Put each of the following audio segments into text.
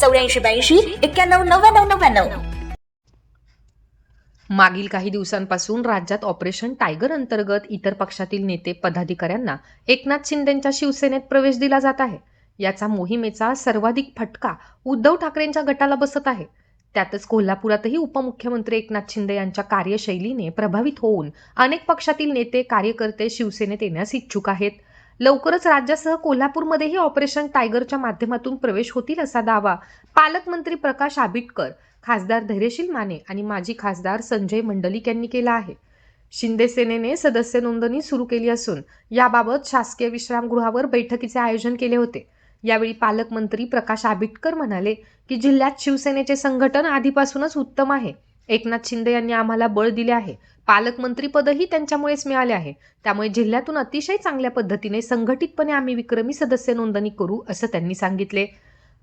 चौऱ्याऐंशी ब्याऐंशी एक्क्याण्णव नव्याण्णव नव्याण्णव. मागील काही दिवसांपासून राज्यात ऑपरेशन टायगर अंतर्गत इतर पक्षातील नेते पदाधिकाऱ्यांना एकनाथ शिंदेच्या शिवसेनेत प्रवेश दिला जात आहे. याचा मोहिमेचा सर्वाधिक फटका उद्धव ठाकरेंच्या गटाला बसत आहे. त्यातच कोल्हापुरातही उपमुख्यमंत्री एकनाथ शिंदे यांच्या कार्यशैलीने प्रभावित होऊन अनेक पक्षातील नेते कार्यकर्ते शिवसेनेत येण्यास इच्छुक आहेत. लवकरच राज्यासह कोल्हापूरमध्येही ऑपरेशन टायगरच्या माध्यमातून प्रवेश होतील असा दावा पालकमंत्री प्रकाश आबिटकर खासदार धैर्यशील माने आणि माजी खासदार संजय मंडलिक यांनी केला आहे. शिंदे सेनेने सदस्य नोंदणी सुरू केली असून याबाबत शासकीय विश्रामगृहावर बैठकीचे आयोजन केले होते. यावेळी पालकमंत्री प्रकाश आबिटकर म्हणाले की जिल्ह्यात शिवसेनेचे संघटन आधीपासूनच उत्तम आहे. एकनाथ शिंदे यांनी आम्हाला बळ दिले आहे. पालकमंत्रीपदही त्यांच्यामुळेच मिळाले आहे. त्यामुळे जिल्ह्यातून अतिशय चांगल्या पद्धतीने संघटितपणे आम्ही विक्रमी सदस्य नोंदणी करू असं त्यांनी सांगितले.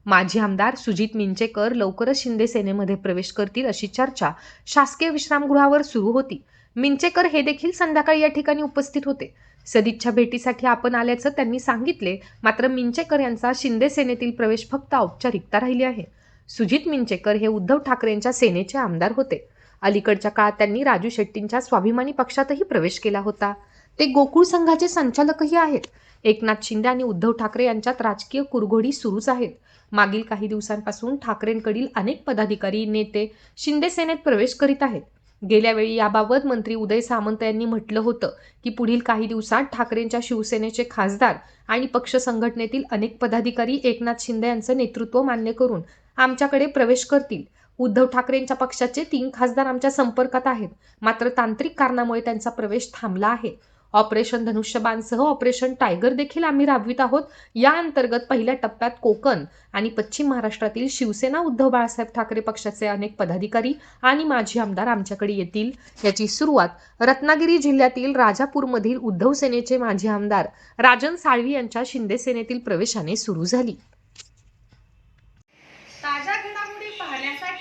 माजी आमदार सुजित मिंचेकर लवकरच शिंदे सेनेमध्ये प्रवेश करतील अशी चर्चा शासकीय विश्रामगृहावर सुरू होती. मिंचेकर हे देखील संध्याकाळी या ठिकाणी उपस्थित होते. सदिच्छा भेटीसाठी आपण आल्याचं त्यांनी सांगितले मात्र मिंचेकर यांचा शिंदे सेनेतील प्रवेश फक्त औपचारिकता राहिली आहे. सुजित मिंचेकर हे उद्धव ठाकरेंच्या सेनेचे आमदार होते. अलीकडच्या काळात त्यांनी राजू शेट्टींच्या स्वाभिमानी पक्षातही प्रवेश केला होता. ते गोकुळ संघाचे संचालकही आहेत. एकनाथ शिंदे आणि उद्धव ठाकरे यांच्यात राजकीय कुरघोडी सुरूच आहेत. मागील काही दिवसांपासून ठाकरेंकडील अनेक पदाधिकारी नेते शिंदे सेनेत प्रवेश करीत आहेत. गेल्यावेळी याबाबत मंत्री उदय सामंत यांनी म्हटलं होतं की पुढील काही दिवसात ठाकरेंच्या शिवसेनेचे खासदार आणि पक्ष संघटनेतील अनेक पदाधिकारी एकनाथ शिंदे यांचं नेतृत्व मान्य करून आमच्याकडे प्रवेश करतील. उद्धव ठाकरेंच्या पक्षाचे तीन खासदार आमच्या संपर्कात आहेत. मात्र तांत्रिक कारणामुळे त्यांचा प्रवेश थांबला आहे. ऑपरेशन धनुष्यबाणसह ऑपरेशन टायगर देखील आम्ही राबवित आहोत. या अंतर्गत पहिल्या टप्प्यात कोकण आणि पश्चिम महाराष्ट्रातील शिवसेना उद्धव बाळासाहेब ठाकरे पक्षाचे अनेक पदाधिकारी आणि माजी आमदार आमच्याकडे येतील. याची सुरुवात रत्नागिरी जिल्ह्यातील राजापूरमधील उद्धव सेनेचे माजी आमदार राजन साळवी यांच्या शिंदे सेनेतील प्रवेशाने सुरू झाली.